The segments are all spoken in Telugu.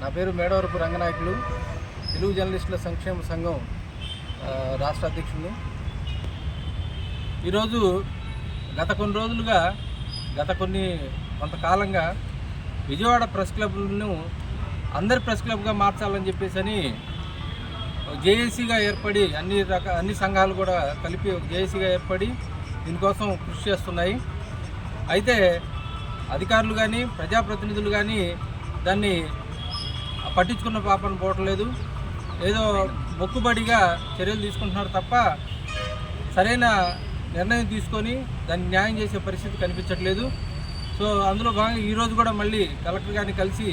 నా పేరు మేడవరపు రంగనాయకులు. తెలుగు జర్నలిస్టుల సంక్షేమ సంఘం రాష్ట్ర అధ్యక్షులు. ఈరోజు గత కొన్ని రోజులుగా గత కొన్ని కొంతకాలంగా విజయవాడ ప్రెస్ క్లబ్ను అందరి ప్రెస్ క్లబ్గా మార్చాలని చెప్పేసి అని జేఏసీగా ఏర్పడి అన్ని రక అన్ని సంఘాలు కూడా కలిపి ఒక జేఏసీగా ఏర్పడి దీనికోసం కృషి చేస్తున్నాయి. అయితే అధికారులు కానీ ప్రజాప్రతినిధులు కానీ దాన్ని పట్టించుకున్న పాపను పోవట్లేదు. ఏదో మొక్కుబడిగా చర్యలు తీసుకుంటున్నారు తప్ప సరైన నిర్ణయం తీసుకొని దాన్ని న్యాయం చేసే పరిస్థితి కనిపించట్లేదు. సో అందులో భాగంగా ఈరోజు కూడా మళ్ళీ కలెక్టర్ గారిని కలిసి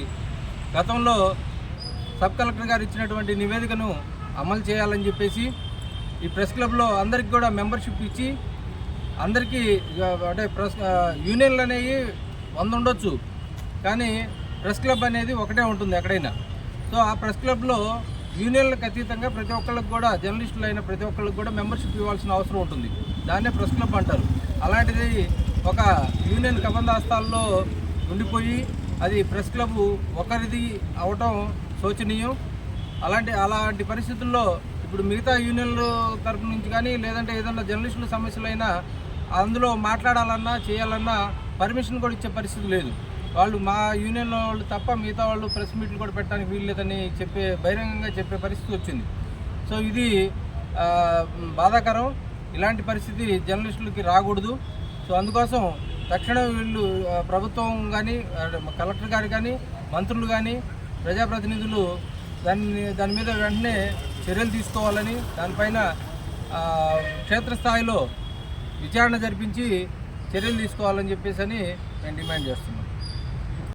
గతంలో సబ్ కలెక్టర్ గారు ఇచ్చినటువంటి నివేదికను అమలు చేయాలని చెప్పేసి ఈ ప్రెస్ క్లబ్లో అందరికి కూడా మెంబర్షిప్ ఇచ్చి అందరికీ అంటే ప్రెస్ యూనియన్లు అనేవి వంద ఉండొచ్చు. కానీ ప్రెస్ క్లబ్ అనేది ఒకటే ఉంటుంది ఎక్కడైనా. సో ఆ ప్రెస్ క్లబ్లో యూనియన్లకు అతీతంగా ప్రతి ఒక్కళ్ళకి కూడా జర్నలిస్టులు అయిన ప్రతి ఒక్కళ్ళకి కూడా మెంబర్షిప్ ఇవ్వాల్సిన అవసరం ఉంటుంది. దాన్నే ప్రెస్ క్లబ్ అంటారు. అలాంటిది ఒక యూనియన్ కబంధాస్తాల్లో ఉండిపోయి అది ప్రెస్ క్లబ్ ఒకరిది అవటం శోచనీయం. అలాంటి అలాంటి పరిస్థితుల్లో ఇప్పుడు మిగతా యూనియన్ల తరపు నుంచి కానీ లేదంటే ఏదైనా జర్నలిస్టుల సమస్యలైనా అందులో మాట్లాడాలన్నా చేయాలన్నా పర్మిషన్ కూడా ఇచ్చే పరిస్థితి లేదు. వాళ్ళు మా యూనియన్ వాళ్ళు తప్ప మిగతా వాళ్ళు ప్రెస్ మీట్లు కూడా పెట్టడానికి వీలు లేదని చెప్పే బహిరంగంగా చెప్పే పరిస్థితి వచ్చింది. సో ఇది బాధాకరం. ఇలాంటి పరిస్థితి జర్నలిస్టులకి రాకూడదు. సో అందుకోసం తక్షణం వీళ్ళు ప్రభుత్వం కానీ కలెక్టర్ గారు కానీ మంత్రులు కానీ ప్రజాప్రతినిధులు దాన్ని దాని మీద వెంటనే చర్యలు తీసుకోవాలని దానిపైన క్షేత్రస్థాయిలో విచారణ జరిపించి చర్యలు తీసుకోవాలని చెప్పేసి అని మేము డిమాండ్ చేస్తున్నాం